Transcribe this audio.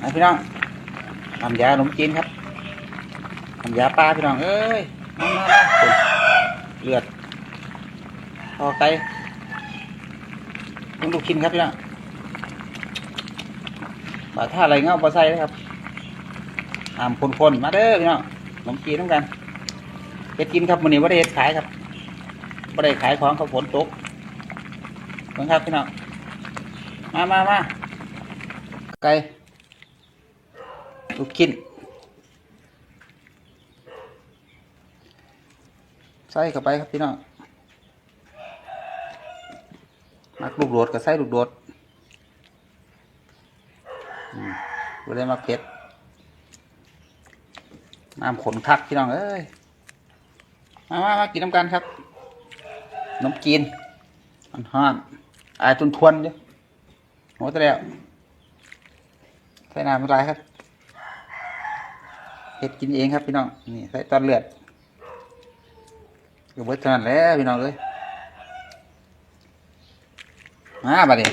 นะพี่น้องทำยาขนมจีนครับทำยาปลาพี่น้องเอ้ยมามามาคุณเลือดคอไก่ต้องดูกินครับพี่น้องปลาท่าอะไรเงาปลาไส้นะครับตามคนๆมาเด้อพี่น้องขนมจีนต้องกันเฮ็ดกินครับมื้อนี้ว่าได้เฮ็ดขายครับว่าได้ขายของเขาฝนตกเบิ่งครับพี่น้องมามามาไก่ ลูกชิ้น ใส่เข้าไปครับพี่น้องมักลูกโดดก็ใส่ลูกโดดอืมบ่ได้มาเผ็ดน้ำขนคักพี่น้องเอ้ย มามามากินน้ำกันครับนมจีนอันห้อนอายตุนทวนอยู่โหแต่แล้วใส่น้ำไม่ไรครับ เห็ดกินเองครับพี่น้องนี่ใส่ตอนเลือดก็เบิดเท่านั้นแล้วพี่น้องเลยมาบัดนี้